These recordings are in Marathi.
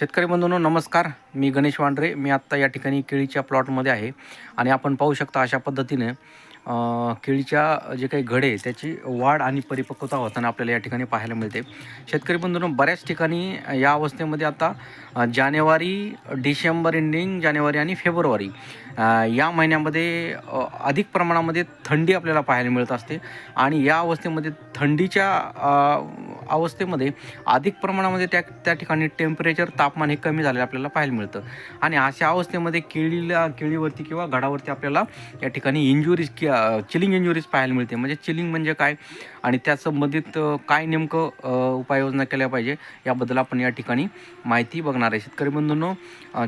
शेतकरी बंधूंनो नमस्कार. मी गणेश वांढरे. मी आत्ता या ठिकाणी केळीच्या प्लॉटमध्ये आहे आणि आपण पाहू शकता अशा पद्धतीने केळीच्या जे काही घडे त्याची वाढ आणि परिपक्वता होताना आपल्याला या ठिकाणी पाहायला मिळते. शेतकरी बंधूंनो बऱ्याच ठिकाणी या अवस्थेमध्ये आता जानेवारी डिसेंबर एंडिंग जानेवारी आणि फेब्रुवारी या महिन्यामध्ये अधिक प्रमाणामध्ये थंडी आपल्याला पाहायला मिळत असते. आणि या अवस्थेमध्ये थंडीच्या अवस्थेमध्ये अधिक प्रमाणामध्ये त्या त्या ठिकाणी टेम्परेचर तापमान हे कमी झालेलं आपल्याला पाहायला मिळतं. आणि अशा अवस्थेमध्ये केळीला केळीवरती किंवा घडावरती आपल्याला या ठिकाणी इंजुरीज कि चिलिंग इंजुरीज पाहायला मिळते. म्हणजे चिलिंग म्हणजे काय? आणि त्या संबंधित काय नेमकं उपाययोजना केल्या पाहिजे याबद्दल आपण या ठिकाणी माहिती बघणार आहे. शेतकरी बंधूंनो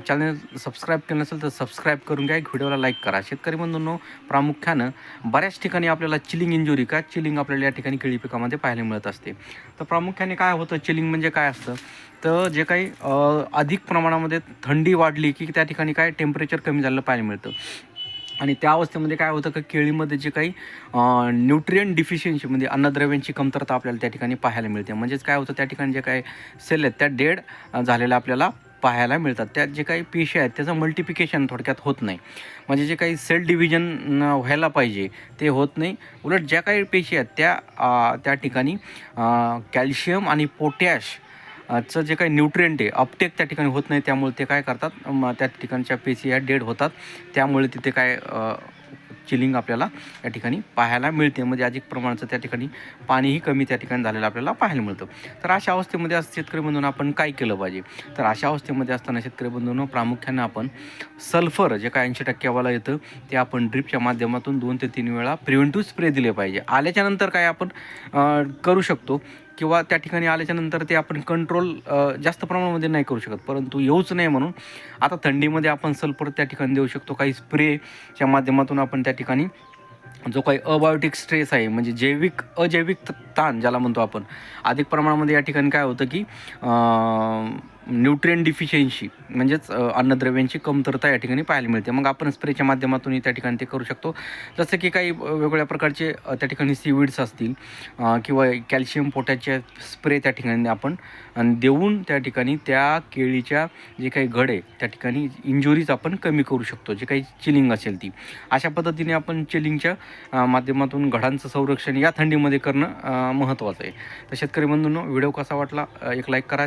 चॅनल सबस्क्राईब केलं नसेल तर सबस्क्राईब करून घ्या. व्हिडिओला लाईक करा. शेतकरी बंधूंनो प्रामुख्यानं बऱ्याच ठिकाणी आपल्याला चिलिंग इंजुरी का चिलिंग आपल्याला या ठिकाणी केळी पिकामध्ये पाहायला मिळत असते. तर प्रामुख्याने काय होतं चिलिंग म्हणजे काय असतं? तर जे काही अधिक प्रमाणामध्ये थंडी वाढली की त्या ठिकाणी काय टेम्परेचर कमी झालेलं पाहायला मिळतं. आणि त्या अवस्थेमध्ये काय होतं का केळीमध्ये जे काही न्यूट्रियन डिफिशियन्सी म्हणजे अन्नद्रव्यांची कमतरता आपल्याला त्या ठिकाणी पाहायला मिळते. म्हणजेच काय होतं त्या ठिकाणी जे काही सेल आहेत त्या डेड झालेल्या आपल्याला पाहायला मिळतात. त्यात जे काही पेशी आहेत त्याचं मल्टिप्लिकेशन थोडक्यात होत नाही. म्हणजे जे काही सेल डिव्हिजन व्हायला पाहिजे ते होत नाही. उलट ज्या काही पेशी आहेत त्या त्या ठिकाणी कॅल्शियम आणि पोटॅश चं जे काही न्यूट्रियंट आहे अपटेक त्या ठिकाणी होत नाही त्यामुळे ते काय करतात? त्या ठिकाणच्या पेशी ह्या डेड होतात. त्यामुळे तिथे काय चिलिंग आपल्याला या ठिकाणी पाहायला मिळते. म्हणजे अधिक प्रमाणाचं त्या ठिकाणी पाणीही कमी त्या ठिकाणी झालेलं आपल्याला पाहायला मिळतं. तर अशा अवस्थेमध्ये आज शेतकरी बंधूंनो आपण काय केलं पाहिजे? तर अशा अवस्थेमध्ये असताना शेतकरी बंधूंना प्रामुख्यानं आपण सल्फर जे काय ऐंशी टक्क्यावाला येतं ते आपण ड्रिपच्या माध्यमातून दोन ते तीन वेळा प्रिव्हेंटिव्ह स्प्रे दिले पाहिजे. आल्याच्यानंतर काय आपण करू शकतो? किंवा त्या ठिकाणी आल्याच्यानंतर ते आपण कंट्रोल जास्त प्रमाणामध्ये नाही करू शकत. परंतु येऊच नाही म्हणून आता थंडीमध्ये आपण सल्फर त्या ठिकाणी देऊ शकतो. काही स्प्रेच्या माध्यमातून आपण त्या ठिकाणी जो काही अबायोटिक स्ट्रेस आहे म्हणजे जैविक अजैविक ताण ज्याला म्हणतो आपण अधिक प्रमाणामध्ये या ठिकाणी काय होतं की न्यूट्रियन डिफिशियन्सी म्हणजेच अन्नद्रव्यांची कमतरता या ठिकाणी पाहायला मिळते. मग आपण स्प्रेच्या माध्यमातूनही त्या ठिकाणी ते करू शकतो. जसं की काही वेगवेगळ्या प्रकारचे त्या ठिकाणी सीविड्स असतील किंवा कॅल्शियम पोटॅचे स्प्रे त्या ठिकाणी आपण देऊन त्या ठिकाणी त्या केळीच्या जे काही घडे त्या ठिकाणी इंजुरीज आपण कमी करू शकतो जे काही चिलिंग असेल ती. अशा पद्धतीने आपण चिलिंगच्या माध्यमातून घडांचं संरक्षण या थंडीमध्ये करणं महत्त्वाचं आहे. तर शेतकरी बंधूंनो व्हिडिओ कसा वाटला एक लाईक करा.